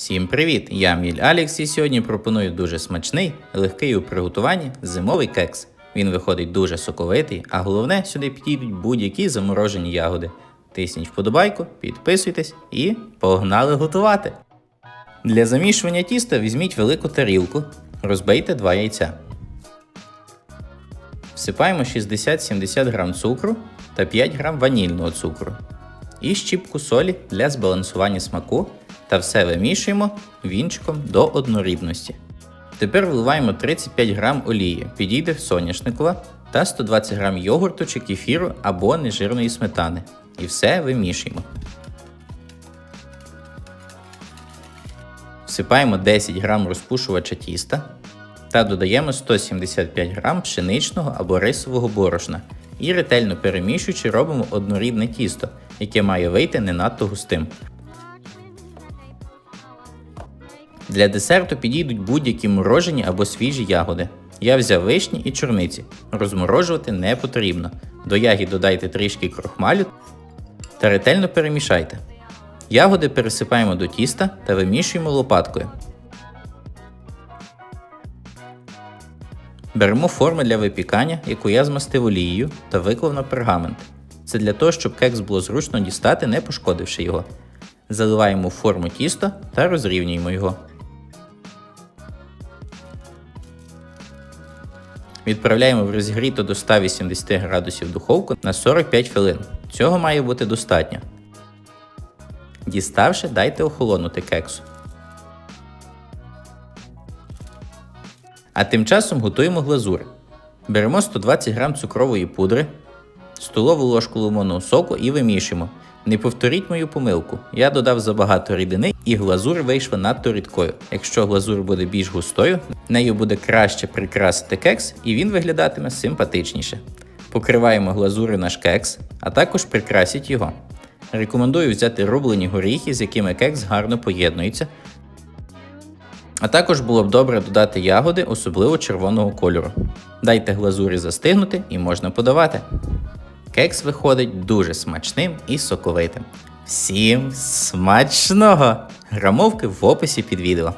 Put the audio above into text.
Всім привіт! Я Міль Алікс і сьогодні пропоную дуже смачний, легкий у приготуванні зимовий кекс. Він виходить дуже соковитий, а головне сюди підійдуть будь-які заморожені ягоди. Тисніть вподобайку, підписуйтесь і погнали готувати. Для замішування тіста візьміть велику тарілку, розбийте 2 яйця. Всипаємо 60-70 г цукру та 5 г ванільного цукру і щіпку солі для збалансування смаку та все вимішуємо вінчиком до однорідності. Тепер вливаємо 35 г олії, підійде соняшникова та 120 г йогурту чи кефіру або нежирної сметани. І все вимішуємо. Всипаємо 10 г розпушувача тіста та додаємо 175 г пшеничного або рисового борошна і ретельно перемішуючи робимо однорідне тісто, яке має вийти не надто густим. Для десерту підійдуть будь-які морожені або свіжі ягоди. Я взяв вишні і чорниці. Розморожувати не потрібно. До ягід додайте трішки крохмалю та ретельно перемішайте. Ягоди пересипаємо до тіста та вимішуємо лопаткою. Беремо форму для випікання, яку я змастив олією та виклав на пергамент. Це для того, щоб кекс було зручно дістати, не пошкодивши його. Заливаємо форму тісто та розрівнюємо його. Відправляємо в розігріту до 180 градусів духовку на 45 хвилин. Цього має бути достатньо. Діставши, дайте охолонути кексу. А тим часом готуємо глазур. Беремо 120 г цукрової пудри, столову ложку лимонного соку і вимішуємо. Не повторіть мою помилку. Я додав забагато рідини і глазур вийшла надто рідкою. Якщо глазур буде більш густою, нею буде краще прикрасити кекс і він виглядатиме симпатичніше. Покриваємо глазури наш кекс, а також прикрасіть його. Рекомендую взяти рублені горіхи, з якими кекс гарно поєднується. А також було б добре додати ягоди, особливо червоного кольору. Дайте глазурі застигнути і можна подавати. Кекс виходить дуже смачним і соковитим. Всім смачного! Грамовки в описі під відео.